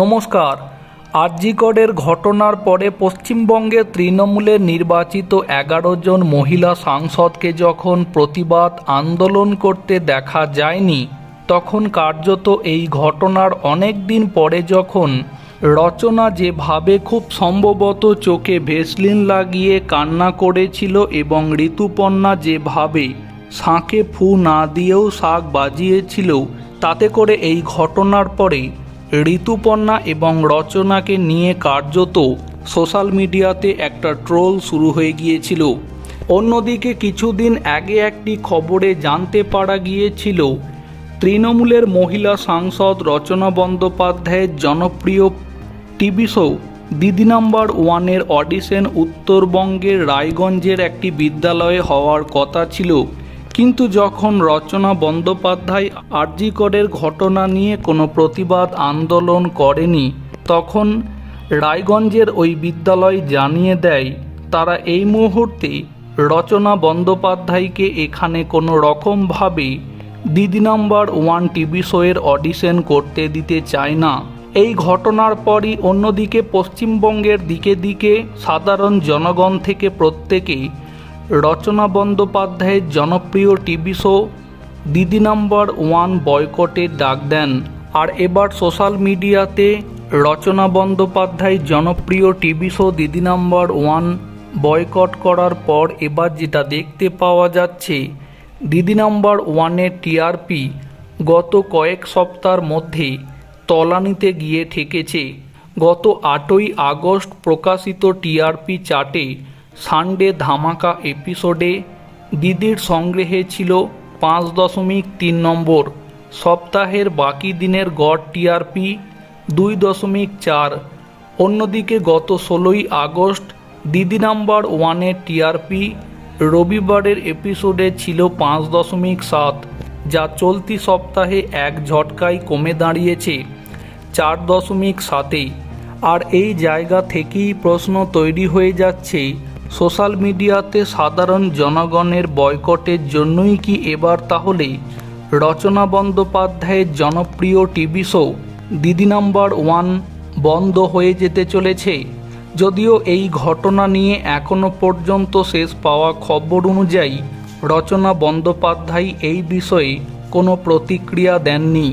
নমস্কার। আরজিকরের ঘটনার পরে পশ্চিমবঙ্গে তৃণমূলের নির্বাচিত এগারো জন মহিলা সাংসদকে যখন প্রতিবাদ আন্দোলন করতে দেখা যায়নি, তখন কার্যত এই ঘটনার অনেক দিন পরে যখন রচনা যেভাবে খুব সম্ভবত চোখে ভেসলিন লাগিয়ে কান্না করেছিল এবং ঋতুপর্ণা যেভাবে শাঁকে ফু না দিয়েও শাক বাজিয়েছিল, তাতে করে এই ঘটনার পরে ঋতুপর্ণা এবং রচনাকে নিয়ে কার্যত সোশ্যাল মিডিয়াতে একটা ট্রোল শুরু হয়ে গিয়েছিল। অন্যদিকে কিছুদিন আগে একটি খবরে জানতে পারা গিয়েছিল, তৃণমূলের মহিলা সাংসদ রচনা বন্দ্যোপাধ্যায়ের জনপ্রিয় টিভি শো দিদি নাম্বার ওয়ানের অডিশন উত্তরবঙ্গের রায়গঞ্জের একটি বিদ্যালয়ে হওয়ার কথা ছিল। কিন্তু যখন রচনা বন্দ্যোপাধ্যায় আরজিকরের ঘটনা নিয়ে কোনো প্রতিবাদ আন্দোলন করেনি, তখন রায়গঞ্জের ওই বিদ্যালয় জানিয়ে দেয়, তারা এই মুহূর্তে রচনা বন্দ্যোপাধ্যায়কে এখানে কোনো রকমভাবে দিদি নাম্বার ওয়ান টিভি শোয়ের অডিশন করতে দিতে চায় না। এই ঘটনার পরই অন্যদিকে পশ্চিমবঙ্গের দিকে দিকে সাধারণ জনগণ থেকে প্রত্যেকেই রচনা বন্দ্যোপাধ্যায়ের জনপ্রিয় TV show Didi number one বয়কটের ডাক দেন। আর এবার সোশ্যাল মিডিয়াতে রচনা বন্দ্যোপাধ্যায় জনপ্রিয় TV show Didi number one boycott করার পর এবার যেটা দেখতে পাওয়া যাচ্ছে, দিদি নাম্বার ওয়ানের টিআরপি গত কয়েক সপ্তাহের মধ্যে তলানিতে গিয়ে ঠেকেছে। গত আটই আগস্ট প্রকাশিত টিআরপি চার্টে সানডে ধামাকা এপিসোডে দিদির সংগ্রহে ছিল পাঁচ দশমিক তিন নম্বর। সপ্তাহের বাকি দিনের গড় টিআরপি দুই দশমিক চার। অন্যদিকে গত ষোলোই আগস্ট দিদি নাম্বার ওয়ানের টিআরপি রবিবারের এপিসোডে ছিল পাঁচ দশমিক সাত, যা চলতি সপ্তাহে এক ঝটকায় কমে দাঁড়িয়েছে চার দশমিক সাতে আর এই জায়গা থেকেই প্রশ্ন তৈরি হয়ে যাচ্ছে সোশ্যাল মিডিয়াতে সাধারণ জনগণের বয়কটের জন্যই কি এবার তাহলে রচনা বন্দ্যোপাধ্যায়ের জনপ্রিয় TV show Didi number one বন্ধ হয়ে যেতে চলেছে? যদিও এই ঘটনা নিয়ে এখনও পর্যন্ত শেষ পাওয়া খবর অনুযায়ী রচনা বন্দ্যোপাধ্যায় এই বিষয়ে কোনো প্রতিক্রিয়া দেননি।